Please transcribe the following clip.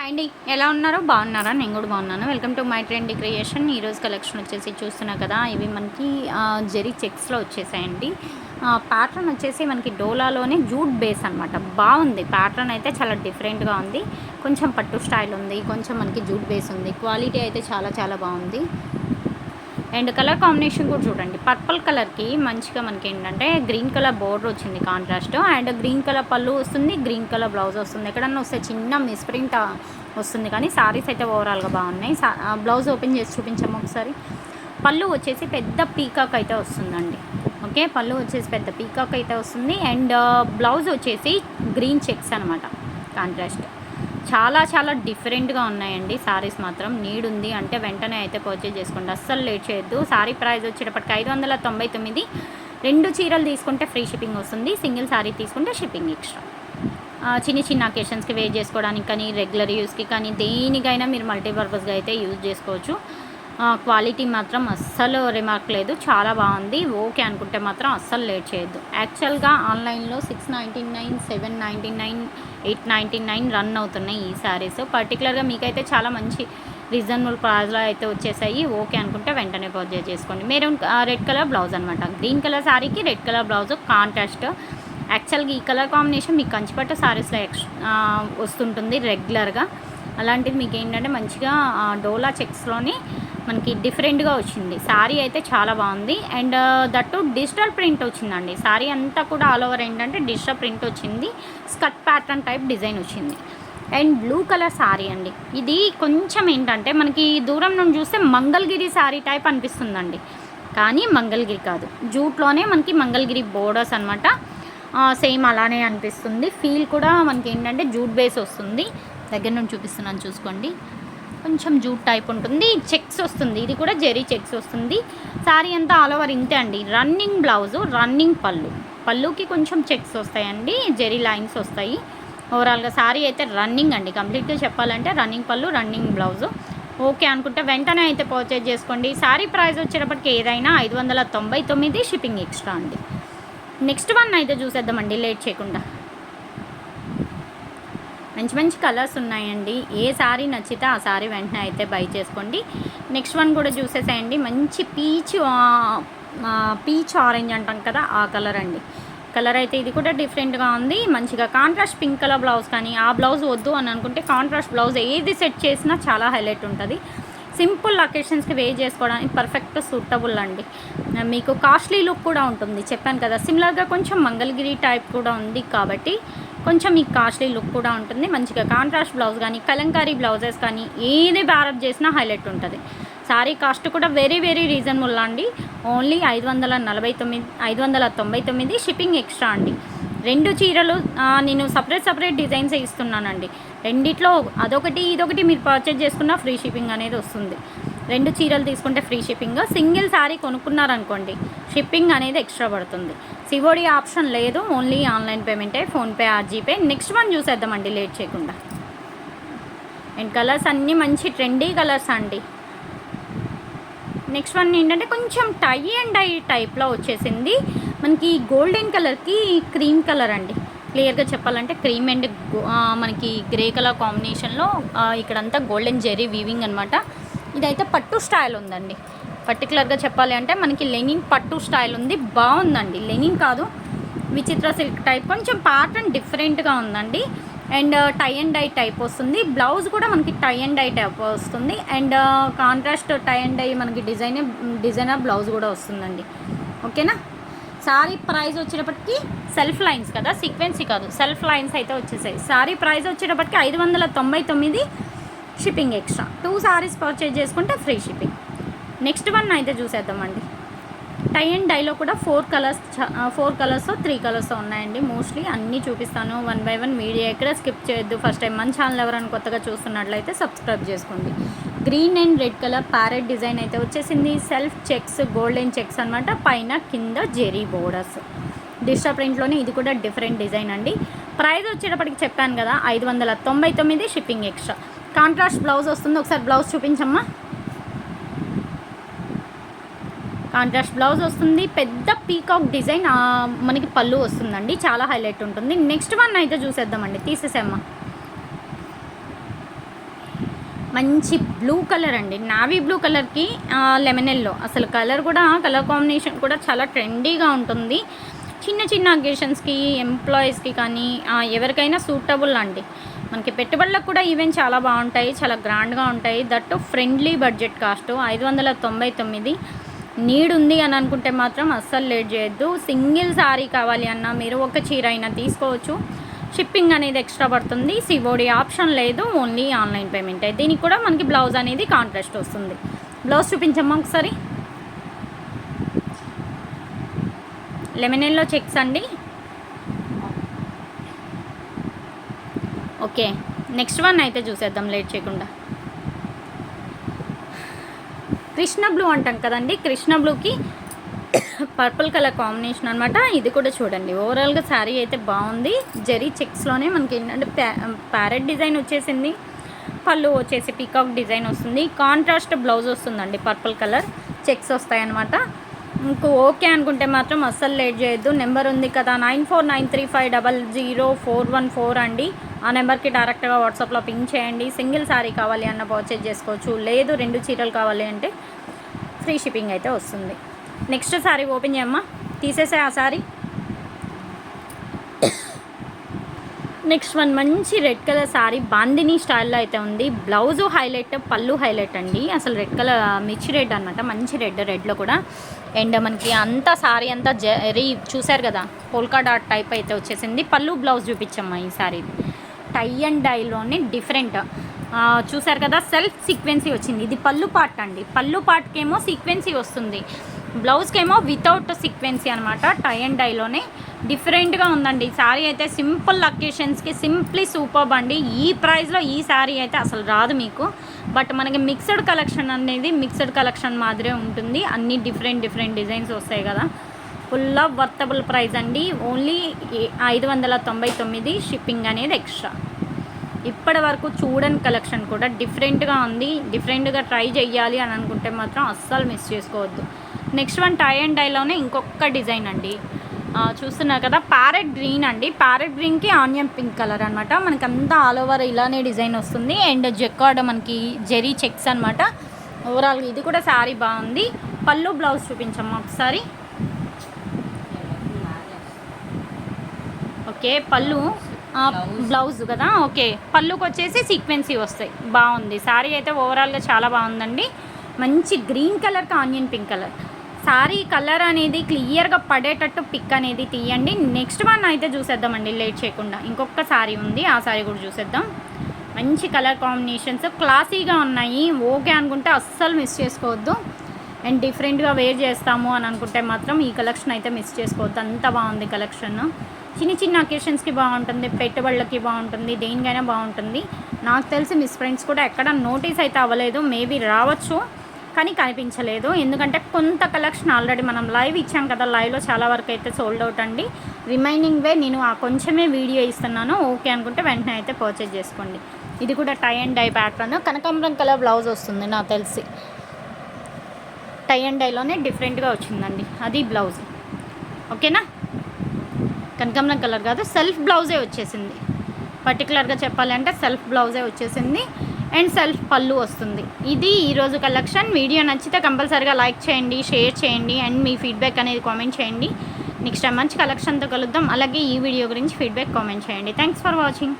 అండి. ఎలా ఉన్నారో బాగున్నారా? నేను కూడా బాగున్నాను. Welcome to my trend creation ఈరోజు కలెక్షన్ వచ్చేసి చూస్తున్నా కదా ఇవి మనకి ఆ, జెరీ చెక్స్లో వచ్చేసాయండి. ప్యాటర్న్ వచ్చేసి మనకి డోలాలోనే జూట్ బేస్ అనమాట బాగుంది. ప్యాటర్న్ అయితే చాలా డిఫరెంట్గా ఉంది. కొంచెం పట్టు స్టైల్ ఉంది. కొంచెం మనకి జూట్ బేస్ ఉంది. క్వాలిటీ అయితే చాలా చాలా బాగుంది. అండ్ కలర్ కాంబినేషన్ కూడా చూడండి. పర్పుల్ కలర్కి మంచిగా మనకి ఏంటంటే గ్రీన్ కలర్ బోర్డర్ వచ్చింది కాంట్రాస్ట్. అండ్ గ్రీన్ కలర్ పళ్ళు వస్తుంది గ్రీన్ కలర్ బ్లౌజ్ వస్తుంది. ఎక్కడన్నా వస్తే చిన్న మిస్ప్రింట్ వస్తుంది కానీ సారీస్ అయితే ఓవరాల్గా బాగున్నాయి. బ్లౌజ్ ఓపెన్ చేసి చూపించాము ఒకసారి. పళ్ళు వచ్చేసి పెద్ద పీకాక్ అయితే వస్తుందండి. ఓకే? పళ్ళు వచ్చేసి పెద్ద పీకాక్ అయితే వస్తుంది. అండ్ బ్లౌజ్ వచ్చేసి గ్రీన్ చెక్స్ అనమాట కాంట్రాస్ట్. చాలా చాలా డిఫరెంట్గా ఉన్నాయండి. సారీస్ మాత్రం నీడ్ ఉంది అంటే వెంటనే అయితే పర్చేజ్ చేసుకోండి. అస్సలు లేట్ చేయొద్దు. సారీ ప్రైస్ వచ్చేటప్పటికి ఐదు వందల తొంభై తొమ్మిది. రెండు చీరలు తీసుకుంటే ఫ్రీ షిప్పింగ్ వస్తుంది. సింగిల్ సారీ తీసుకుంటే షిప్పింగ్ ఎక్స్ట్రా. చిన్న చిన్న అకేషన్స్కి వేర్ చేసుకోవడానికి కానీ రెగ్యులర్ యూస్కి కానీ దేనికైనా మీరు మల్టీపర్పస్గా అయితే యూజ్ చేసుకోవచ్చు. క్వాలిటీ మాత్రం అస్సలు రిమార్క్ లేదు. చాలా బాగుంది. ఓకే అనుకుంటే మాత్రం అస్సలు లేట్ చేయొద్దు. యాక్చువల్గా ఆన్లైన్లో six ninety nine seven ninety nine eight ninety nine run అవుతున్నాయి ఈ శారీస్ పర్టికులర్గా మీకైతే చాలా మంచి రీజనబుల్ ప్రైజ్లో అయితే వచ్చేసాయి. ఓకే అనుకుంటే వెంటనే పర్చేజ్ చేసుకోండి. మెరూన్ రెడ్ కలర్ బ్లౌజ్ అనమాట గ్రీన్ కలర్ శారీకి రెడ్ కలర్ బ్లౌజ్ కాంట్రాస్ట్ యాక్చువల్గా ఈ కలర్ కాంబినేషన్ మీకు కంచిపట్ట శారీస్లో ఎక్స్ వస్తుంటుంది రెగ్యులర్గా అలాంటిది మీకు ఏంటంటే మంచిగా డోలా చెక్స్లోనే మనకి డిఫరెంట్గా వచ్చింది. శారీ అయితే చాలా బాగుంది. అండ్ దట్టు డిజిటల్ ప్రింట్ వచ్చిందండి. శారీ అంతా కూడా ఆల్ ఓవర్ ఏంటంటే డిజిటల్ ప్రింట్ వచ్చింది. స్కర్ట్ ప్యాటర్న్ టైప్ డిజైన్ వచ్చింది. అండ్ బ్లూ కలర్ శారీ అండి. ఇది కొంచెం ఏంటంటే మనకి దూరం నుండి చూస్తే మంగళగిరి శారీ టైప్ అనిపిస్తుందండి. కానీ మంగళగిరి కాదు. జూట్లోనే మనకి మంగళగిరి బోర్డర్స్ అనమాట సేమ్ అలానే అనిపిస్తుంది. ఫీల్ కూడా మనకి ఏంటంటే జూట్ బేస్ వస్తుంది. దగ్గర నుండి చూపిస్తున్నాను చూసుకోండి. కొంచెం జూట్ టైప్ ఉంటుంది. చెక్స్ వస్తుంది. ఇది కూడా జెరీ చెక్స్ వస్తుంది. శారీ అంతా ఆల్ ఓవర్ ఇంతే అండి. రన్నింగ్ బ్లౌజు రన్నింగ్ పళ్ళు. పళ్ళుకి కొంచెం చెక్స్ వస్తాయండి. జెరీ లైన్స్ వస్తాయి. ఓవరాల్గా శారీ అయితే రన్నింగ్ అండి. కంప్లీట్గా చెప్పాలంటే రన్నింగ్ పళ్ళు రన్నింగ్ బ్లౌజు. ఓకే అనుకుంటే వెంటనే అయితే పర్చేజ్ చేసుకోండి. శారీ ప్రైస్ వచ్చేటప్పటికి ఏదైనా ఐదు వందల తొంభై తొమ్మిది షిప్పింగ్ ఎక్స్ట్రా అండి. నెక్స్ట్ వన్ అయితే చూసేద్దామండి. లేట్ చేయకుండా. మంచి మంచి కలర్స్ ఉన్నాయండి. ఏ శారీ నచ్చితే ఆ శారీ వెంటనే అయితే బై చేసుకోండి. నెక్స్ట్ వన్ కూడా చూసేసేయండి. మంచి పీచ్ పీచ్ ఆరెంజ్ అంటాం కదా ఆ కలర్ అండి. కలర్ అయితే ఇది కూడా డిఫరెంట్గా ఉంది. మంచిగా కాంట్రాస్ట్ పింక్ కలర్ బ్లౌజ్ కానీ ఆ బ్లౌజ్ వద్దు అని అనుకుంటే కాంట్రాస్ట్ బ్లౌజ్ ఏది సెట్ చేసినా చాలా హైలైట్ ఉంటుంది. సింపుల్ అకేషన్స్కి వే చేసుకోవడానికి పర్ఫెక్ట్ సూటబుల్ అండి. మీకు కాస్ట్లీ లుక్ కూడా ఉంటుంది. చెప్పాను కదా సిమిలర్గా కొంచెం మంగళగిరి టైప్ కూడా ఉంది కాబట్టి కొంచెం మీకు కాస్ట్లీ లుక్ కూడా ఉంటుంది. మంచిగా కాంట్రాస్ట్ బ్లౌజ్ కానీ కలంకారీ బ్లౌజెస్ కానీ ఏది బ్యారప్ చేసినా హైలైట్ ఉంటుంది. సారీ కాస్ట్ కూడా వెరీ వెరీ రీజనబుల్ అండి. ఓన్లీ ఐదు వందల నలభై తొమ్మిది ఐదు వందల తొంభై తొమ్మిది షిప్పింగ్ ఎక్స్ట్రా అండి. రెండు చీరలు నేను సపరేట్ సపరేట్ డిజైన్స్ ఇస్తున్నానండి. రెండిట్లో అదొకటి ఇదొకటి మీరు పర్చేజ్ చేసుకున్న ఫ్రీ షిప్పింగ్ అనేది వస్తుంది. రెండు చీరలు తీసుకుంటే ఫ్రీ షిప్పింగ్. సింగిల్ శారీ కొనుక్కున్నారనుకోండి షిప్పింగ్ అనేది ఎక్స్ట్రా పడుతుంది. సివోడి ఆప్షన్ లేదు only online పేమెంటే PhonePe or GPay next one చూసేద్దామండి లేట్ చేయకుండా. అండ్ కలర్స్ అన్నీ మంచి ట్రెండీ కలర్స్ అండి. నెక్స్ట్ వన్ ఏంటంటే కొంచెం టై అండ్ డై టైప్లో వచ్చేసింది. మనకి గోల్డెన్ కలర్కి క్రీమ్ కలర్ అండి. క్లియర్గా చెప్పాలంటే క్రీమ్ అండ్ మనకి గ్రే కలర్ కాంబినేషన్లో ఇక్కడంతా గోల్డెన్ జెరీ వీవింగ్ అనమాట ఇదైతే పట్టు స్టైల్ ఉందండి. పర్టికులర్గా చెప్పాలి అంటే మనకి లెనింగ్ పట్టు స్టైల్ ఉంది. బాగుందండి. లెనింగ్ కాదు విచిత్ర సిల్క్ టైప్. కొంచెం ప్యాటర్న్ డిఫరెంట్గా ఉందండి. And uh, tie and dye type వస్తుంది. బ్లౌజ్ కూడా మనకి టై అండ్ డై టైప్ వస్తుంది. And uh, contrast tie and dye మనకి డిజైన్ డిజైనర్ బ్లౌజ్ కూడా వస్తుందండి. ఓకేనా? సారీ ప్రైస్ వచ్చేటప్పటికి సెల్ఫ్ లైన్స్ కదా? సీక్వెన్సీ కాదు. సెల్ఫ్ లైన్స్ అయితే వచ్చేసాయి. సారీ ప్రైస్ వచ్చేటప్పటికి ఐదు వందల తొంభై తొమ్మిది. Shipping extra. Two saris purchase చేసుకుంటే ఫ్రీ షిప్పింగ్ నెక్స్ట్ వన్ అయితే చూసేద్దామండి. టై అండ్ డైలో కూడా four colours four colours three colours ఉన్నాయండి. మోస్ట్లీ అన్నీ చూపిస్తాను. వన్ బై వన్ వీడియో ఎక్కడ స్కిప్ చేయొద్దు. ఫస్ట్ టైం మన ఛానల్ ఎవరైనా కొత్తగా చూస్తున్నట్లయితే సబ్స్క్రైబ్ చేసుకోండి. Green and red colour parrot design అయితే వచ్చేసింది. సెల్ఫ్ చెక్స్ గోల్డెన్ చెక్స్ అనమాట పైన కింద జెరీ బోర్డర్స్ డిజిటల్ ప్రింట్లోనే ఇది కూడా డిఫరెంట్ డిజైన్ అండి. ప్రైస్ వచ్చేటప్పటికి చెప్పాను కదా ఐదు వందల తొంభై తొమ్మిది షిప్పింగ్ ఎక్స్ట్రా కాంట్రాస్ట్ బ్లౌజ్ వస్తుంది. ఒకసారి బ్లౌజ్ చూపించమ్మా. కాంట్రాస్ట్ బ్లౌజ్ వస్తుంది. పెద్ద పీకాక్ డిజైన్ మనకి పళ్ళు వస్తుందండి. చాలా హైలైట్ ఉంటుంది. నెక్స్ట్ వన్ అయితే చూసేద్దామండి. తీసేసామ్మా. మంచి బ్లూ కలర్ అండి. నావీ బ్లూ కలర్కి లెమన్ ఎల్లో. అసలు కలర్ కూడా కలర్ కాంబినేషన్ కూడా చాలా ట్రెండీగా ఉంటుంది. చిన్న చిన్న అకేషన్స్కి ఎంప్లాయీస్కి కానీ ఎవరికైనా సూటబుల్ అండి. మనకి పెట్టుబడులకు కూడా ఈవెంట్ చాలా బాగుంటాయి చాలా గ్రాండ్గా ఉంటాయి. దట్టు ఫ్రెండ్లీ బడ్జెట్ కాస్ట్ ఐదు వందల తొంభై తొమ్మిది. నీడ్ ఉంది అని అనుకుంటే మాత్రం అస్సలు లేట్ చేయొద్దు. సింగిల్ శారీ కావాలి అన్న మీరు ఒక చీర అయినా తీసుకోవచ్చు. షిప్పింగ్ అనేది ఎక్స్ట్రా పడుతుంది. సివోడి ఆప్షన్ లేదు. Only online payment. దీనికి కూడా మనకి బ్లౌజ్ అనేది కాంట్రాస్ట్ వస్తుంది. బ్లౌజ్ చూపించమ్మా ఒకసారి. లెమన్ ఎల్లో చెక్స్ అండి. ఓకే. నెక్స్ట్ వన్ అయితే చూసేద్దాం లేట్ చేయకుండా. కృష్ణ బ్లూ అంటాం కదండి కృష్ణ బ్లూకి పర్పుల్ కలర్ కాంబినేషన్ అనమాట ఇది కూడా చూడండి ఓవరాల్గా శారీ అయితే బాగుంది. జరీ చెక్స్లోనే మనకి ఏంటంటే ప్యారెట్ డిజైన్ వచ్చేసింది పళ్ళు వచ్చేసి పీకాక్ డిజైన్ వస్తుంది. కాంట్రాస్ట్ బ్లౌజ్ వస్తుందండి పర్పుల్ కలర్ చెక్స్ వస్తాయన్నమాట. ఇంకో ఓకే అనుకుంటే మాత్రం అస్సలు లేట్ చేయొద్దు. నెంబర్ ఉంది కదా nine four nine three five double zero four one four అండి. ఆ నెంబర్కి డైరెక్ట్గా వాట్సాప్లో పింక్ చేయండి. సింగిల్ శారీ కావాలి అన్న పర్చేజ్ చేసుకోవచ్చు. లేదు రెండు చీరలు కావాలి అంటే ఫ్రీ షిప్పింగ్ అయితే వస్తుంది. నెక్స్ట్ శారీ ఓపెన్ చేయమ్మా. తీసేసే ఆ శారీ. నెక్స్ట్ వన్ మంచి రెడ్ కలర్ శారీ. బాందిని స్టైల్లో అయితే ఉంది. బ్లౌజు హైలైట్ పళ్ళు హైలైట్ అండి. అసలు రెడ్ కలర్ మిర్చి రెడ్ అనమాట మంచి రెడ్ రెడ్లో కూడా. అండ్ మనకి అంతా శారీ అంతా జరీ చూసారు కదా? పోల్కా డాట్ టైప్ అయితే వచ్చేసింది. పళ్ళు బ్లౌజ్ చూపించమ్మా ఈ శారీ టై అండ్ డైలోనే డిఫరెంట్. చూసారు కదా సెల్ఫ్ సీక్వెన్సీ వచ్చింది. ఇది పళ్ళు పార్ట్ అండి. పళ్ళు పార్ట్కేమో సీక్వెన్సీ వస్తుంది. బ్లౌజ్కేమో వితౌట్ సీక్వెన్సీ అనమాట టై అండ్ డైలోనే డిఫరెంట్గా ఉందండి. ఈ శారీ అయితే సింపుల్ అకేషన్స్కి సింప్లీ సూపర్ అండి. ఈ ప్రైస్లో ఈ శారీ అయితే అసలు రాదు మీకు. బట్ మనకి మిక్స్డ్ కలెక్షన్ అనేది మిక్స్డ్ కలెక్షన్ మాదిరే ఉంటుంది. అన్ని డిఫరెంట్ డిఫరెంట్ డిజైన్స్ వస్తాయి కదా. ఫుల్ ఆఫ్ వర్తబుల్ ప్రైస్ అండి. ఓన్లీ ఐదు వందల తొంభై తొమ్మిది షిప్పింగ్ అనేది ఎక్స్ట్రా. ఇప్పటి వరకు చూడని కలెక్షన్ కూడా డిఫరెంట్గా ఉంది. డిఫరెంట్గా ట్రై చేయాలి అని అనుకుంటే మాత్రం అస్సలు మిస్ చేసుకోవద్దు. నెక్స్ట్ వన్ టై అండ్ డైలోనే ఇంకొక డిజైన్ అండి. చూస్తున్నారు కదా ప్యారెట్ గ్రీన్ అండి. ప్యారెట్ గ్రీన్కి ఆనియన్ పింక్ కలర్ అనమాట మనకి అంతా ఆల్ ఓవర్ ఇలానే డిజైన్ వస్తుంది. అండ్ జెక్కార్డ్ మనకి జెరీ చెక్స్ అనమాట ఓవరాల్ ఇది కూడా శారీ బాగుంది. పళ్ళు బ్లౌజ్ చూపించమ్మా ఒకసారి. ఓకే పళ్ళు బ్లౌజ్ కదా? ఓకే పళ్ళుకి వచ్చేసి సీక్వెన్సీ వస్తాయి. బాగుంది. శారీ అయితే ఓవరాల్గా చాలా బాగుందండి. మంచి గ్రీన్ కలర్కి onion pink colour. Sari colour అనేది క్లియర్గా పడేటట్టు పిక్ అనేది తీయండి. నెక్స్ట్ వన్ అయితే చూసేద్దామండి లేట్ చేయకుండా. ఇంకొక శారీ ఉంది ఆ శారీ కూడా చూసేద్దాం. మంచి కలర్ కాంబినేషన్స్. క్లాసీగా ఉన్నాయి. ఓకే అనుకుంటే అస్సలు మిస్ చేసుకోవద్దు. అండ్ డిఫరెంట్గా వేర్ చేస్తాము అని అనుకుంటే మాత్రం ఈ కలెక్షన్ అయితే మిస్ చేసుకోవద్దు. అంత బాగుంది కలెక్షన్ చిన్న చిన్న అకేషన్స్కి బాగుంటుంది పెట్టుబడులకి బాగుంటుంది దేనికైనా బాగుంటుంది. నాకు తెలిసి మిస్ ఫ్రెండ్స్ కూడా ఎక్కడ నోటీస్ అయితే అవ్వలేదు. మేబీ రావచ్చు కానీ కనిపించలేదు. ఎందుకంటే కొంత కలెక్షన్ ఆల్రెడీ మనం లైవ్ ఇచ్చాం కదా లైవ్లో చాలా వరకు అయితే సోల్డ్ అవుట్ అండి. రిమైనింగ్ వే నేను ఆ కొంచెమే వీడియో ఇస్తున్నాను. ఓకే అనుకుంటే వెంటనే అయితే పర్చేజ్ చేసుకోండి. ఇది కూడా టై అండ్ డై ప్యాటర్న్ కనకాంబరం కలర్ బ్లౌజ్ వస్తుంది నాకు తెలిసి. టై అండ్ డైలోనే డిఫరెంట్గా వచ్చిందండి. అది బ్లౌజ్. ఓకేనా? కనకాంబరం కలర్ కాదు సెల్ఫ్ బ్లౌజే వచ్చేసింది. పర్టికులర్గా చెప్పాలంటే సెల్ఫ్ బ్లౌజే వచ్చేసింది. అండ్ సెల్ఫ్ పళ్ళు వస్తుంది. ఇది ఈరోజు కలెక్షన్. వీడియో నచ్చితే కంపల్సరీగా లైక్ చేయండి షేర్ చేయండి అండ్ మీ ఫీడ్బ్యాక్ అనేది కామెంట్ చేయండి. నెక్స్ట్ టైం మంచి కలెక్షన్తో కలుద్దాం. అలాగే ఈ వీడియో గురించి ఫీడ్బ్యాక్ కామెంట్ చేయండి. Thanks for watching.